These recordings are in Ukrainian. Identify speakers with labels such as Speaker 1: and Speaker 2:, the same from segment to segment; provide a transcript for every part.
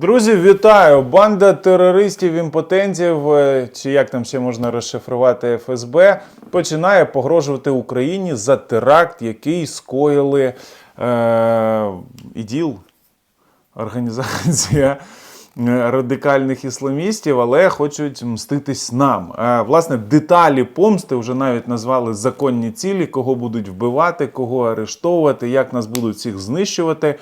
Speaker 1: Друзі, вітаю! Банда терористів імпотентів, е, чи як там ще можна розшифрувати ФСБ, починає погрожувати Україні за теракт, який скоїли е, іділ, організація е, радикальних ісламістів, але хочуть мститись нам. Е, власне, деталі помсти вже навіть назвали законні цілі, кого будуть вбивати, кого арештовувати, як нас будуть всіх знищувати.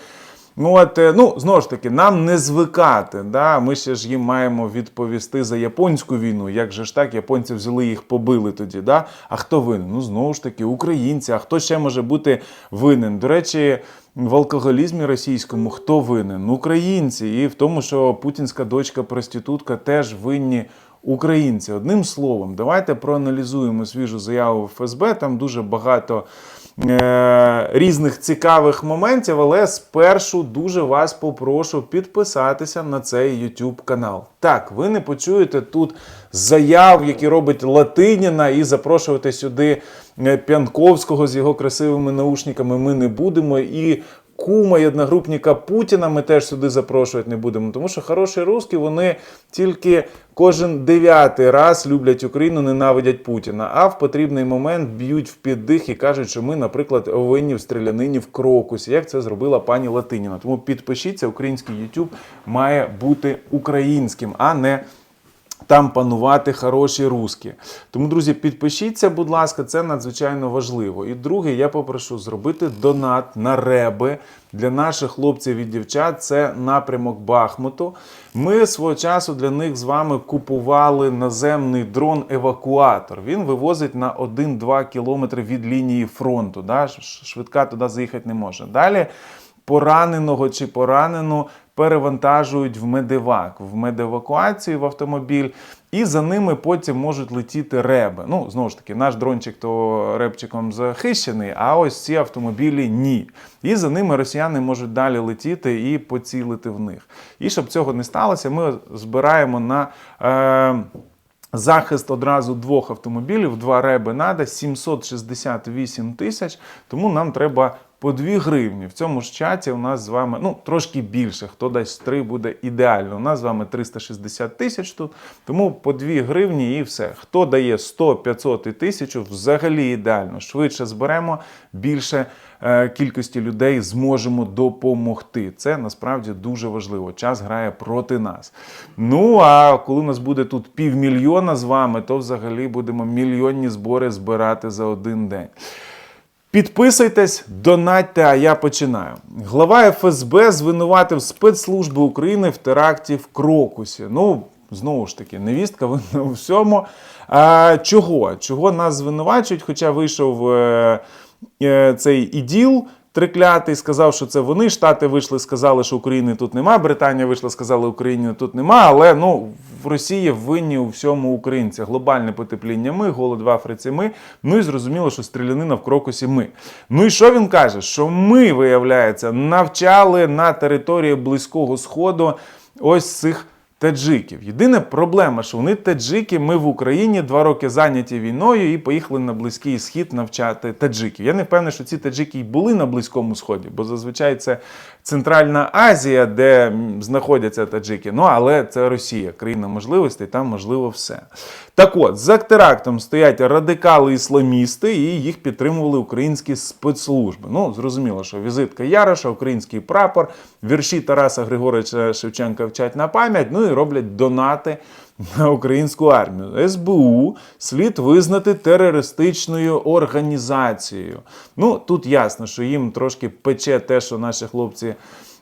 Speaker 1: Ну, от, е, ну, знову ж таки, нам не звикати. Да? Ми ще ж їм маємо відповісти за японську війну. Як же ж так, японці взяли їх, побили тоді. Да? А хто винен? Ну, знову ж таки, українці. А хто ще може бути винен? До речі, в алкоголізмі російському хто винен? Українці. І в тому, що путінська дочка проститутка теж винні. Українці, одним словом, давайте проаналізуємо свіжу заяву ФСБ. Там дуже багато е, різних цікавих моментів, але спершу дуже вас попрошу підписатися на цей YouTube канал. Так, ви не почуєте тут заяв, які робить Латиніна, і запрошувати сюди е, Пянковського з його красивими наушниками ми не будемо. І кума і одногрупника Путіна ми теж сюди запрошувати не будемо, тому що хороші русські вони тільки кожен дев'ятий раз люблять Україну, ненавидять Путіна, а в потрібний момент б'ють в піддих і кажуть, що ми, наприклад, винні в стрілянині в крокусі, як це зробила пані Латиніна. Тому підпишіться, український YouTube має бути українським, а не там панувати хороші русські. Тому, друзі, підпишіться, будь ласка, це надзвичайно важливо. І друге, я попрошу зробити донат на реби для наших хлопців і дівчат. Це напрямок Бахмуту. Ми свого часу для них з вами купували наземний дрон-евакуатор. Він вивозить на 1-2 кілометри від лінії фронту. Да? Швидка туди заїхати не може. Далі пораненого чи поранену перевантажують в медевак, в медевакуацію в автомобіль, і за ними потім можуть летіти реби. Ну, знову ж таки, наш дрончик то репчиком захищений, а ось ці автомобілі ні. І за ними росіяни можуть далі летіти і поцілити в них. І щоб цього не сталося, ми збираємо на. Е- Захист одразу двох автомобілів, два реби надо 768 тисяч. Тому нам треба по 2 гривні. В цьому ж чаті у нас з вами ну трошки більше. Хто дасть 3, буде ідеально. У нас з вами 360 тисяч тут. Тому по 2 гривні і все. Хто дає 100, 500 і 1000, взагалі ідеально. Швидше зберемо більше е, кількості людей зможемо допомогти. Це насправді дуже важливо. Час грає проти нас. Ну а коли у нас буде тут півмільйона з вами, то взагалі будемо мільйонні збори збирати за один день. Підписуйтесь, донатьте, а я починаю. Глава ФСБ звинуватив спецслужби України в теракті в Крокусі. Ну, знову ж таки, невістка винна у всьому. А, чого? Чого нас звинувачують? Хоча вийшов е, е, цей іділ. Триклятий сказав, що це вони. Штати вийшли, сказали, що України тут нема. Британія вийшла, сказали, України тут нема. Але ну в Росії винні у всьому українці. Глобальне потепління ми, голод в Африці ми. Ну і зрозуміло, що стрілянина в крокусі ми. Ну і що він каже? Що ми, виявляється, навчали на території Близького Сходу ось цих таджиків. Єдина проблема, що вони таджики, ми в Україні два роки зайняті війною і поїхали на Близький Схід навчати таджиків. Я не впевнений, що ці таджики й були на Близькому Сході, бо зазвичай це Центральна Азія, де знаходяться таджики. Ну але це Росія, країна можливостей, там можливо все. Так от, за терактом стоять радикали-ісламісти, і їх підтримували українські спецслужби. Ну, зрозуміло, що візитка Яроша, український прапор, вірші Тараса Григоровича Шевченка вчать на пам'ять, ну і роблять донати на українську армію. СБУ слід визнати терористичною організацією. Ну, тут ясно, що їм трошки пече те, що наші хлопці.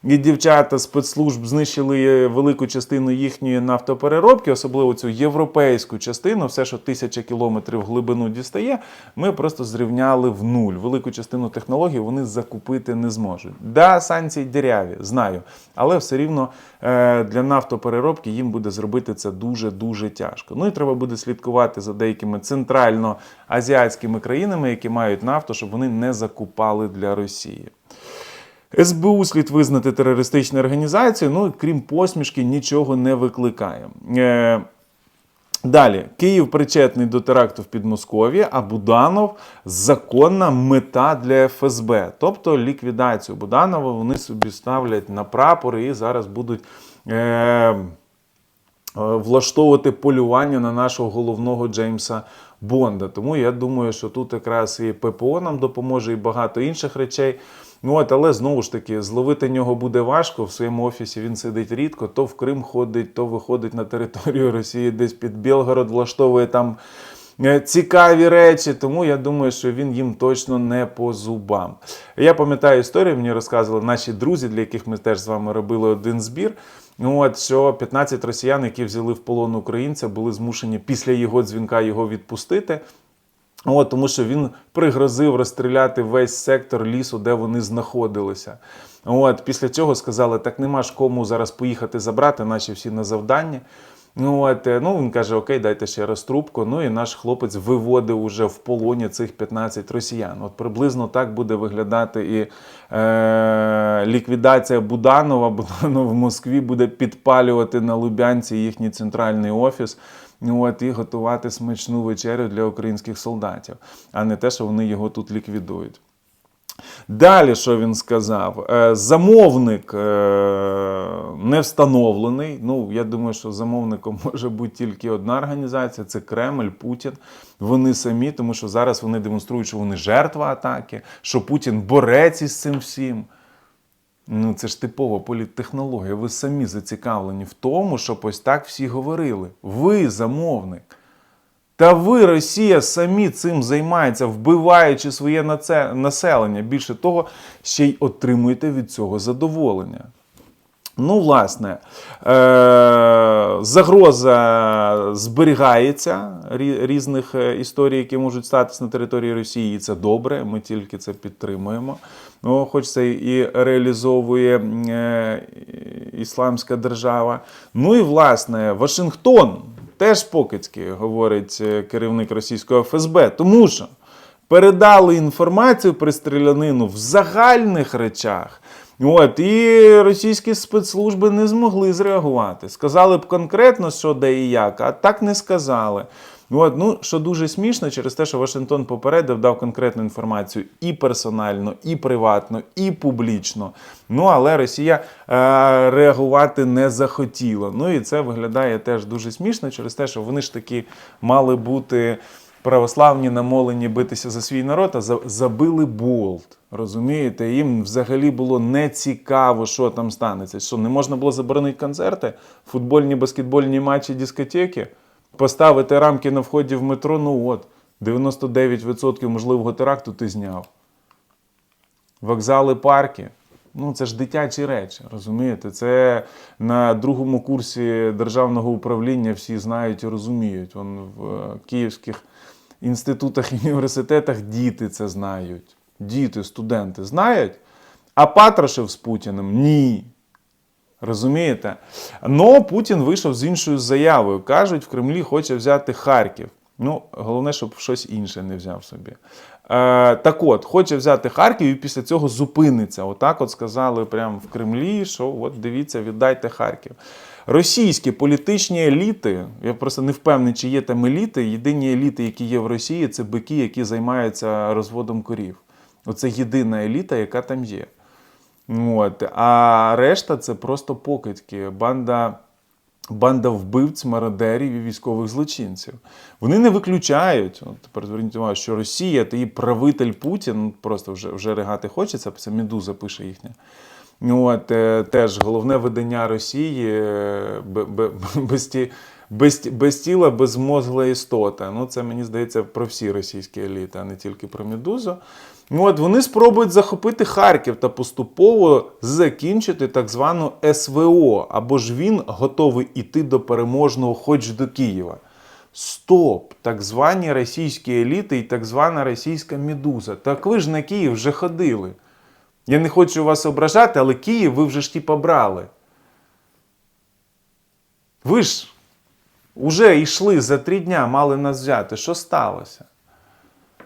Speaker 1: І дівчата спецслужб знищили велику частину їхньої нафтопереробки, особливо цю європейську частину, все, що тисяча кілометрів глибину дістає, ми просто зрівняли в нуль. Велику частину технологій вони закупити не зможуть. Да, санкції діряві, знаю, але все рівно е, для нафтопереробки їм буде зробити це дуже дуже тяжко. Ну і треба буде слідкувати за деякими центрально-азіатськими країнами, які мають нафту, щоб вони не закупали для Росії. СБУ слід визнати терористичною організацією, ну крім посмішки, нічого не викликає. Е, Далі, Київ причетний до теракту в Підмосков'ї, а Буданов законна мета для ФСБ. Тобто ліквідацію Буданова вони собі ставлять на прапори і зараз будуть Е, е, влаштовувати полювання на нашого головного Джеймса Бонда. Тому я думаю, що тут якраз і ППО нам допоможе, і багато інших речей. Ну от, але знову ж таки, зловити нього буде важко. В своєму офісі він сидить рідко, то в Крим ходить, то виходить на територію Росії, десь під Білгород, влаштовує там е, цікаві речі. Тому я думаю, що він їм точно не по зубам. Я пам'ятаю історію, мені розказували наші друзі, для яких ми теж з вами робили один збір. Ну от що 15 росіян, які взяли в полон українця, були змушені після його дзвінка його відпустити. От, тому що він пригрозив розстріляти весь сектор лісу, де вони знаходилися. От, після цього сказали, так нема ж кому зараз поїхати забрати, наші всі на завданні. Ну, от, е, ну, він каже, окей, дайте ще раз трубку. Ну і наш хлопець виводив уже в полоні цих 15 росіян. От приблизно так буде виглядати і е, ліквідація Буданова. Буданов в Москві буде підпалювати на Лубянці їхній центральний офіс. Ну, от, і готувати смачну вечерю для українських солдатів, а не те, що вони його тут ліквідують. Далі, що він сказав? Е, Замовник е, не встановлений. Ну, я думаю, що замовником може бути тільки одна організація це Кремль, Путін. Вони самі, тому що зараз вони демонструють, що вони жертва атаки, що Путін борець із цим всім. Ну, це ж типова політтехнологія. Ви самі зацікавлені в тому, щоб ось так всі говорили. Ви замовник. Та ви, Росія, самі цим займається, вбиваючи своє населення. Більше того, ще й отримуєте від цього задоволення. Ну, власне, е- загроза зберігається рі- різних е, історій, які можуть статися на території Росії, і це добре. Ми тільки це підтримуємо. Ну, хоч це і реалізовує е- Ісламська держава. Ну і власне, Вашингтон теж покидьки, говорить е, керівник російського ФСБ, тому що передали інформацію про стрілянину в загальних речах. От, і російські спецслужби не змогли зреагувати. Сказали б конкретно, що де і як, а так не сказали. От, ну, що дуже смішно, через те, що Вашингтон попередив, дав конкретну інформацію і персонально, і приватно, і публічно. Ну, але Росія е, реагувати не захотіла. Ну і це виглядає теж дуже смішно, через те, що вони ж таки мали бути православні намолені битися за свій народ, а за- забили болт. Розумієте, їм взагалі було не цікаво, що там станеться. Що не можна було заборонити концерти, футбольні, баскетбольні матчі, дискотеки, поставити рамки на вході в метро. Ну от, 99% можливого теракту ти зняв. Вокзали, парки. Ну, це ж дитячі речі, розумієте? Це на другому курсі державного управління всі знають і розуміють. Вон в е, київських інститутах і університетах діти це знають. Діти, студенти знають. А Патрушев з Путіним ні. Розумієте? Но Путін вийшов з іншою заявою. Кажуть, в Кремлі хоче взяти Харків. Ну, головне, щоб щось інше не взяв собі. Е, так от, хоче взяти Харків і після цього зупиниться. Отак от сказали прямо в Кремлі, що от дивіться, віддайте Харків. Російські політичні еліти, я просто не впевнений, чи є там еліти. Єдині еліти, які є в Росії, це бики, які займаються розводом корів. Оце єдина еліта, яка там є. От. А решта це просто покидьки, банда, банда вбивць, мародерів і військових злочинців. Вони не виключають. От тепер зверніть увагу, що Росія та її правитель Путін, ну, просто вже, вже ригати хочеться, це Медуза пише їхня. От, е, теж головне видання Росії е, бе- бе- без, ті, без, без тіла, безмозгла істота. Ну, це мені здається про всі російські еліти, а не тільки про Медузу. Ну, от вони спробують захопити Харків та поступово закінчити так звану СВО, або ж він готовий іти до переможного, хоч до Києва. Стоп! Так звані російські еліти і так звана російська медуза. Так ви ж на Київ вже ходили. Я не хочу вас ображати, але Київ ви вже ж ті побрали. Ви ж уже йшли за три дня, мали нас взяти. Що сталося?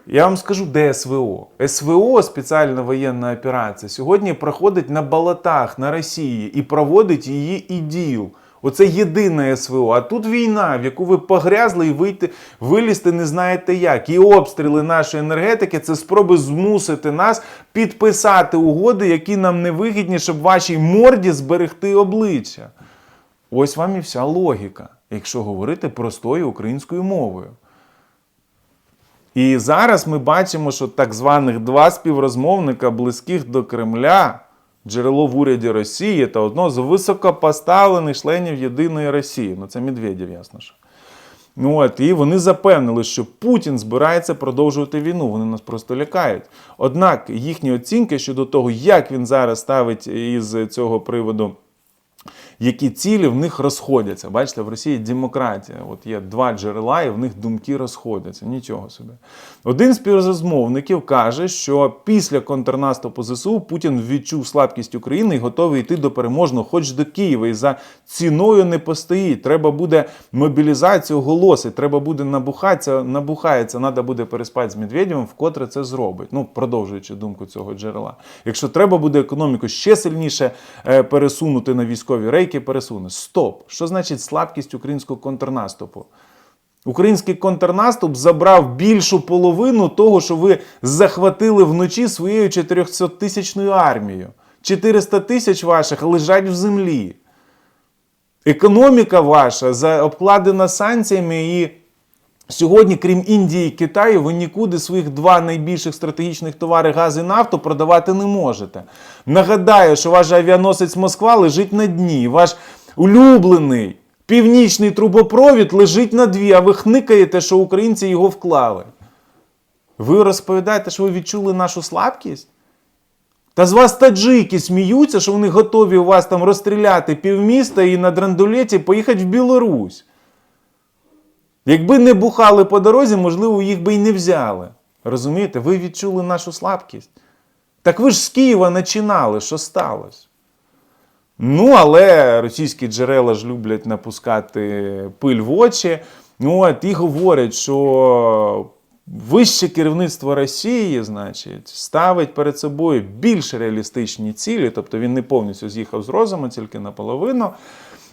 Speaker 1: Я вам скажу, де СВО. СВО, спеціальна воєнна операція, сьогодні проходить на болотах на Росії і проводить її іділ. Оце єдине СВО. А тут війна, в яку ви погрязли і вийти, вилізти не знаєте як. І обстріли нашої енергетики це спроби змусити нас підписати угоди, які нам не вигідні, щоб вашій морді зберегти обличчя. Ось вам і вся логіка, якщо говорити простою українською мовою. І зараз ми бачимо, що так званих два співрозмовника, близьких до Кремля, джерело в уряді Росії та одного з високопоставлених членів Єдиної Росії. Ну, це Медведєв, ясно що. Ну, от, і вони запевнили, що Путін збирається продовжувати війну. Вони нас просто лякають. Однак їхні оцінки щодо того, як він зараз ставить із цього приводу які цілі в них розходяться. Бачите, в Росії демократія. От є два джерела, і в них думки розходяться. Нічого собі. Один з співрозмовників каже, що після контрнаступу ЗСУ Путін відчув слабкість України і готовий йти до переможного, хоч до Києва. І за ціною не постоїть. Треба буде мобілізацію оголосити, треба буде набухатися, набухається, треба буде переспати з Медведєвим, вкотре це зробить. Ну, продовжуючи думку цього джерела. Якщо треба буде економіку ще сильніше е, пересунути на військові рейки, пересуне. Стоп! Що значить слабкість українського контрнаступу? Український контрнаступ забрав більшу половину того, що ви захватили вночі своєю 400-тисячною армією. 400 тисяч ваших лежать в землі. Економіка ваша обкладена санкціями і Сьогодні, крім Індії і Китаю, ви нікуди своїх два найбільших стратегічних товари газ і нафту продавати не можете. Нагадаю, що ваш авіаносець Москва лежить на дні. Ваш улюблений північний трубопровід лежить на дві, а ви хникаєте, що українці його вклали. Ви розповідаєте, що ви відчули нашу слабкість? Та з вас таджики сміються, що вони готові у вас там розстріляти півміста і на драндулеті поїхати в Білорусь. Якби не бухали по дорозі, можливо, їх би й не взяли. Розумієте, ви відчули нашу слабкість. Так ви ж з Києва починали, що сталося? Ну, але російські джерела ж люблять напускати пиль в очі. Ну, от і говорять, що вище керівництво Росії, значить, ставить перед собою більш реалістичні цілі, тобто він не повністю з'їхав з розуму, тільки наполовину.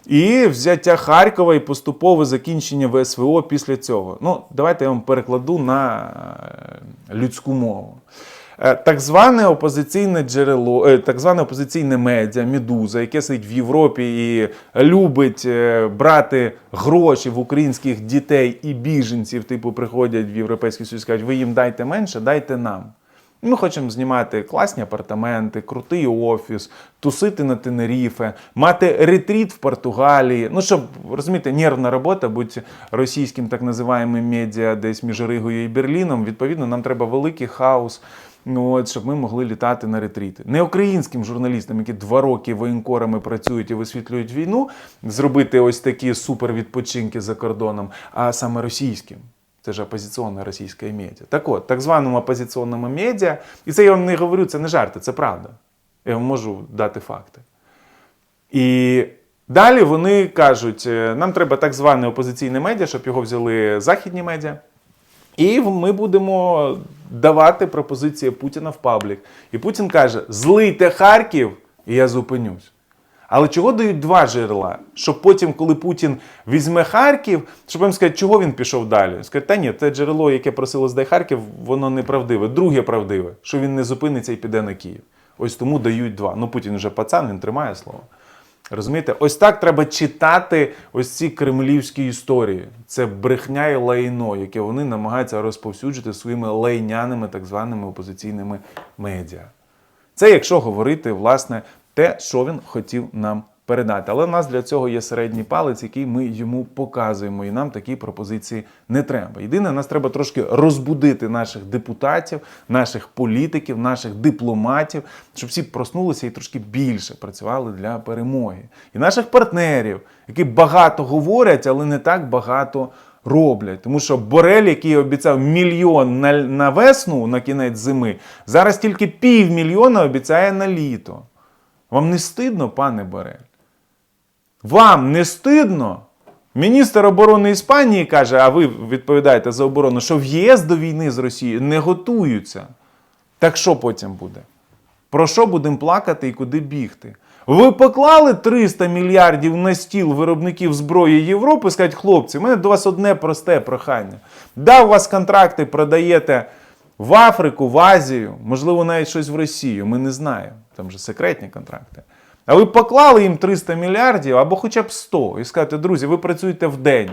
Speaker 1: І взяття Харкова і поступове закінчення ВСВО після цього. Ну, давайте я вам перекладу на е, людську мову. Е, Так зване опозиційне джерело, е, так зване опозиційне медіа Медуза, яке сидить в Європі і любить брати гроші в українських дітей і біженців, типу, приходять в Європейський Союз, кажуть, ви їм дайте менше, дайте нам. Ми хочемо знімати класні апартаменти, крутий офіс, тусити на Тенеріфе, мати ретріт в Португалії. Ну, щоб розумієте, нервна робота, будь російським так називаємим медіа десь між Ригою і Берліном. Відповідно, нам треба великий хаос. Ну, от, щоб ми могли літати на ретріти. Не українським журналістам, які два роки воєнкорами працюють і висвітлюють війну, зробити ось такі супервідпочинки за кордоном, а саме російським. Це ж опозиційна російська медіа. Так от, так званому опозиційному медіа, і це я вам не говорю, це не жарти, це правда. Я вам можу дати факти. І далі вони кажуть: е, нам треба так зване опозиційне медіа, щоб його взяли західні медіа. І ми будемо давати пропозиції Путіна в паблік. І Путін каже: злийте Харків, і я зупинюсь. Але чого дають два джерела? Щоб потім, коли Путін візьме Харків, щоб їм сказати, чого він пішов далі? Скажуть, та ні, те джерело, яке просило здай Харків, воно неправдиве. Друге правдиве, що він не зупиниться і піде на Київ. Ось тому дають два. Ну Путін вже пацан, він тримає слово. Розумієте, ось так треба читати ось ці кремлівські історії. Це брехня і лайно, яке вони намагаються розповсюджити своїми лайняними так званими опозиційними медіа. Це якщо говорити, власне, те, що він хотів нам передати. Але в нас для цього є середній палець, який ми йому показуємо, і нам такі пропозиції не треба. Єдине, нас треба трошки розбудити наших депутатів, наших політиків, наших дипломатів, щоб всі проснулися і трошки більше працювали для перемоги. І наших партнерів, які багато говорять, але не так багато. Роблять, тому що Борель, який обіцяв мільйон на, на весну на кінець зими, зараз тільки півмільйона обіцяє на літо. Вам не стидно, пане Борель? Вам не стидно? Міністр оборони Іспанії каже, а ви відповідаєте за оборону, що в ЄС до війни з Росією не готуються. Так що потім буде? Про що будемо плакати і куди бігти? Ви поклали 300 мільярдів на стіл виробників зброї Європи, скажуть, хлопці, у мене до вас одне просте прохання. Да, у вас контракти продаєте в Африку, в Азію, можливо, навіть щось в Росію. Ми не знаємо. Там же секретні контракти. А ви поклали їм 300 мільярдів або хоча б 100 і скажете, друзі, ви працюєте в день,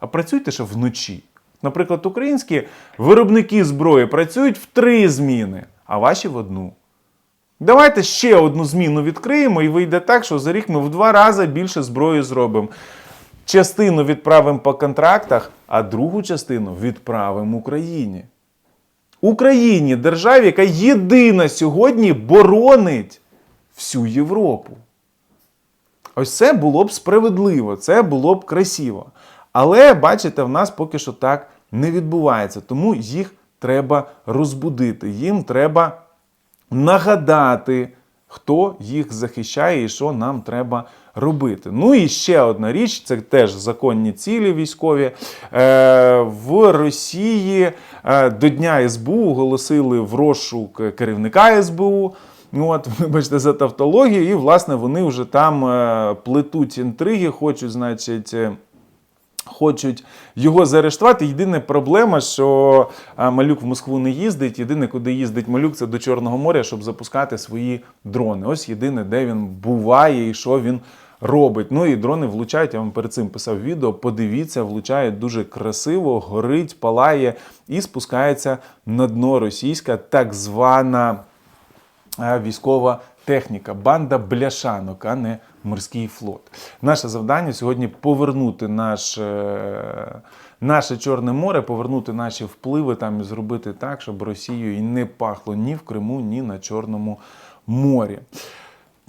Speaker 1: а працюйте ще вночі. Наприклад, українські виробники зброї працюють в три зміни, а ваші в одну. Давайте ще одну зміну відкриємо і вийде так, що за рік ми в два рази більше зброї зробимо. Частину відправимо по контрактах, а другу частину відправимо Україні. Україні, державі, яка єдина сьогодні боронить всю Європу. Ось це було б справедливо, це було б красиво. Але бачите, в нас поки що так не відбувається. Тому їх треба розбудити. Їм треба нагадати, хто їх захищає і що нам треба робити. Ну і ще одна річ: це теж законні цілі військові. Е, в Росії е, до Дня СБУ оголосили в розшук керівника СБУ. От, вибачте за тавтологію, і власне вони вже там е, плетуть інтриги, хочуть, значить. Хочуть його заарештувати. Єдина проблема, що малюк в Москву не їздить. Єдине, куди їздить малюк, це до Чорного моря, щоб запускати свої дрони. Ось єдине, де він буває і що він робить. Ну і дрони влучають. Я вам перед цим писав відео. Подивіться, влучають дуже красиво, горить, палає і спускається на дно російська так звана е, військова техніка, банда бляшанок, а не морський флот. Наше завдання сьогодні повернути наш, е, наше Чорне море, повернути наші впливи там і зробити так, щоб Росію і не пахло ні в Криму, ні на Чорному морі.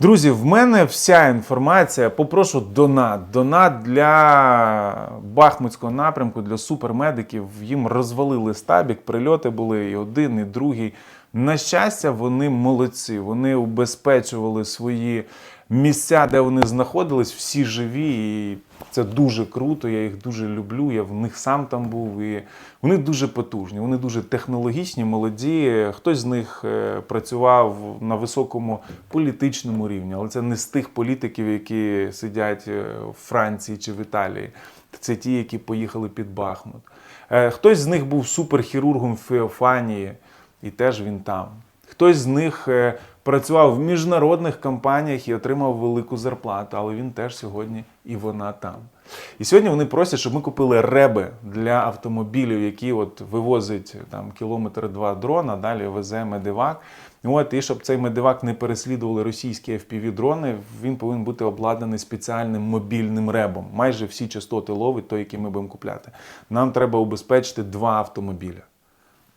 Speaker 1: Друзі, в мене вся інформація. Попрошу донат. Донат для Бахмутського напрямку, для супермедиків. Їм розвалили стабік, прильоти були і один, і другий. На щастя, вони молодці. Вони убезпечували свої місця, де вони знаходились, всі живі. І це дуже круто. Я їх дуже люблю. Я в них сам там був. І вони дуже потужні, вони дуже технологічні, молоді. Хтось з них е, працював на високому політичному рівні, але це не з тих політиків, які сидять е, в Франції чи в Італії. Це ті, які поїхали під Бахмут. Е, Хтось з них був суперхірургом Феофанії, і теж він там. Хтось з них е, працював в міжнародних компаніях і отримав велику зарплату, але він теж сьогодні і вона там. І сьогодні вони просять, щоб ми купили реби для автомобілів, які от вивозить там кілометр два дрона, далі везе медивак. От, і щоб цей медивак не переслідували російські FPV-дрони, він повинен бути обладнаний спеціальним мобільним ребом. Майже всі частоти ловить той, який ми будемо купляти. Нам треба убезпечити два автомобіля.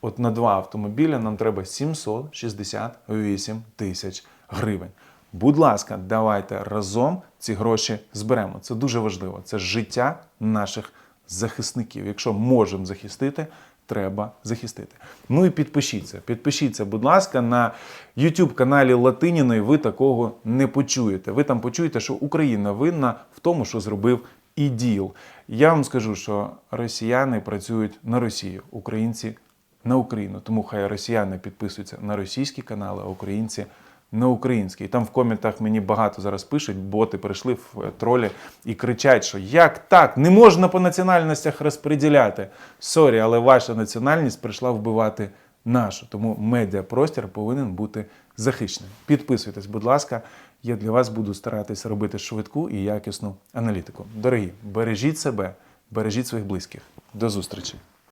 Speaker 1: От на два автомобіля нам треба 768 тисяч гривень. Будь ласка, давайте разом ці гроші зберемо. Це дуже важливо. Це життя наших захисників. Якщо можемо захистити, треба захистити. Ну і підпишіться. Підпишіться, будь ласка, на YouTube каналі Латиніної. Ви такого не почуєте. Ви там почуєте, що Україна винна в тому, що зробив іділ. Я вам скажу, що росіяни працюють на Росію, українці на Україну. Тому хай росіяни підписуються на російські канали, а українці на українські. І там в коментах мені багато зараз пишуть, боти прийшли в е, тролі і кричать, що як так, не можна по національностях розподіляти. Сорі, але ваша національність прийшла вбивати нашу. Тому медіапростір повинен бути захищеним. Підписуйтесь, будь ласка. Я для вас буду старатися робити швидку і якісну аналітику. Дорогі, бережіть себе, бережіть своїх близьких. До зустрічі!